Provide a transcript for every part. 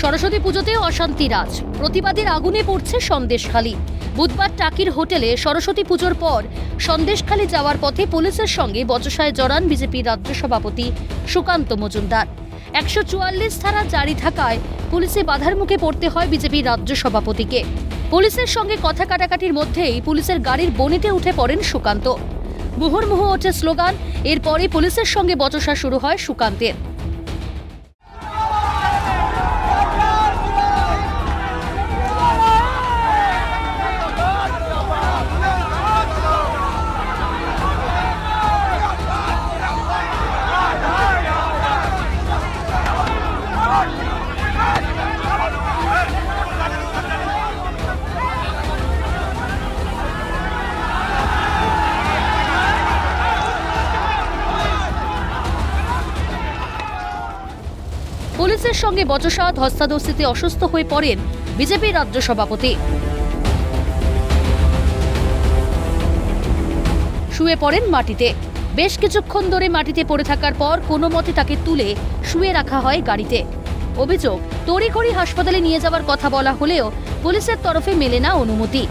সরস্বতী পুজোতেও অশান্তি রাজ। প্রতিবাদের আগুনে পড়ছে সন্দেশখালী। বুধবার টাকির হোটেলে সরস্বতী পুজোর পর সন্দেশখালী যাওয়ার পথে পুলিশের সঙ্গে বচসায় জড়ান বিজেপির রাজ্য সভাপতি সুকান্ত মজুমদার। একশো চুয়াল্লিশ ধারা জারি থাকায় পুলিশে বাধার মুখে পড়তে হয় বিজেপির রাজ্য সভাপতিকে। পুলিশের সঙ্গে কথা কাটাকাটির মধ্যেই পুলিশের গাড়ির বনেটে উঠে পড়েন সুকান্ত। মুহুর্মুহু ওঠে স্লোগান এরপরে পুলিশের সঙ্গে বচসা শুরু হয় সুকান্তের। পুলিশের সঙ্গে বচসা, ধস্তাধস্তিতে অসুস্থ হয়ে পড়েন বিজেপির রাজ্য সভাপতি। শুয়ে পড়েন মাটিতে। বেশ কিছুক্ষণ ধরে মাটিতে পড়ে থাকার পর কোনো মতে তাকে তুলে শুয়ে রাখা হয় গাড়িতে। অভিযোগ, তড়িঘড়ি হাসপাতালে নিয়ে যাওয়ার কথা বলা হলেও পুলিশের তরফে মেলে না অনুমতি।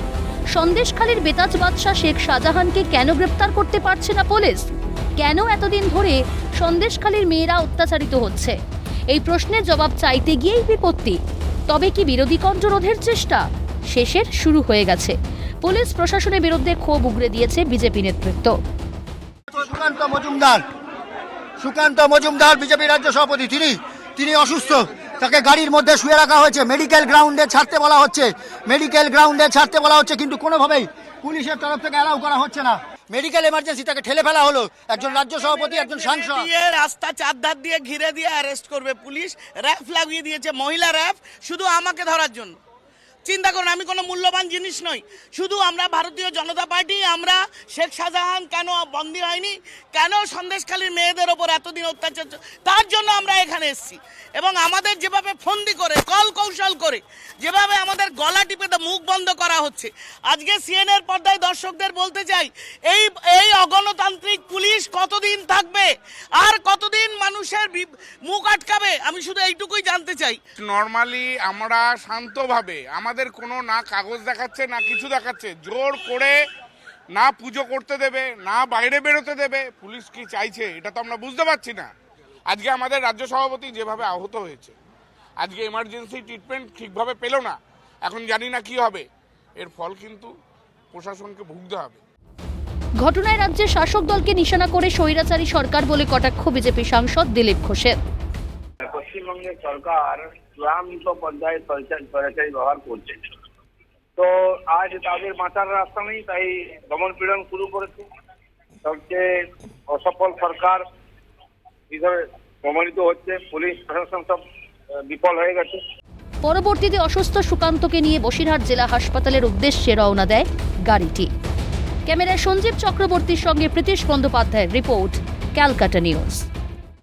সন্দেশখালীর বেতাজ বাদশাহ শেখ শাহজাহানকে কেন গ্রেপ্তার করতে পারছে না পুলিশ? কেন এতদিন ধরে সন্দেশখালীর মেয়েরা অত্যাচারিত হচ্ছে? এই প্রশ্নের জবাব চাইতে গিয়েই বিপত্তি। তবে কি বিরোধী কণ্ঠ রোধের চেষ্টা? শেষের শুরু হয়ে গেছে। পুলিশ প্রশাসনের বিরুদ্ধে ক্ষোভ উগরে দিয়েছে বিজেপি নেতৃত্ব। সুকান্ত মজুমদার সুকান্ত মজুমদার বিজেপি রাজ্য সভাপতি। তিনি তিনি অসুস্থ। তাকে গাড়ির মধ্যে শুয়ে রাখা হয়েছে। মেডিকেল গ্রাউন্ডে ছাড়তে বলা হচ্ছে। মেডিকেল গ্রাউন্ডে ছাড়তে বলা হচ্ছে। কিন্তু কোনোভাবেই পুলিশের তরফ থেকে অ্যালাউ করা হচ্ছে না। মেডিকেল এমার্জেন্সি তাকে ঠেলে ফেলা হলো। একজন রাজ্য সভাপতি একজন সাংসদ। দিয়ে রাস্তা চারধার দিয়ে ঘিরে দিয়ে অ্যারেস্ট করবে পুলিশ। র্যাফ লাগিয়ে দিয়েছে মহিলা র্যাফ শুধু আমাকে ধরার জন্য। চিন্তা করুন আমি কোনো মূল্যবান জিনিস নই। শুধু আমরা ভারতীয় জনতা পার্টি আমরা শেখ শাহজাহান কেন বন্দী হয়নি? কেন সন্দেশখালীর মেয়েদের ওপর এতদিন অত্যাচার তার জন্য আমরা এখানে এসেছি। এবং আমাদের যেভাবে ফন্দি করে কল কৌশল করে যেভাবে আমাদের গলা তো মুখ বন্ধ করা হচ্ছে। আজকে সিএনএর পর্দায় দর্শকদের বলতে চাই, এই এই অগণতান্ত্রিক পুলিশ কতদিন থাকবে? আর কতদিন মানুষের মুখ আটকাবে? আমি শুধু এইটুকুই জানতে চাই। নর্মালি আমরা শান্তভাবে, আমাদের কোনো না কাগজ দেখাচ্ছে, না কিছু দেখাচ্ছে, জোর করে না পুজো করতে দেবে, না বাইরে বেরোতে দেবে, পুলিশ কি চাইছে, এটা তো আমরা বুঝতে পারছি না। আজকে আমাদের রাজ্য সভাপতি যেভাবে আহত হয়েছে, আজকে এমার্জেন্সি ট্রিটমেন্ট ঠিকভাবে পেল না এখন জানি না কি হবে। এর ফল কিন্তু প্রশাসনকে ভুগতে হবে। ঘটনায় রাজ্যের শাসক দলকে নিশানা করে স্বৈরাচারী সরকার বলে কটাক্ষ বিজেপি সাংসদ দিলীপ ঘোষের। পশ্চিমবঙ্গের সরকার চূড়ান্ত পর্যায়ে সরকারি ব্যবহার করছে। তো আজ তাদের বাঁচার রাস্তা নেই তাই দমন পীড়ন শুরু করেছে। সবচেয়ে অসফল সরকার হিসাবে প্রমাণিত হচ্ছে পুলিশ প্রশাসন সব বিফল হয়ে গেছে। পরবর্তীতে অসুস্থ সুকান্তকে নিয়ে বসিরহাট জেলা হাসপাতালের উদ্দেশ্যে রওনা দেয় গাড়িটি। ক্যামেরায় সঞ্জীব চক্রবর্তীর সঙ্গে প্রীতিশ বন্দ্যোপাধ্যায়ের রিপোর্ট, ক্যালকাটা নিউজ।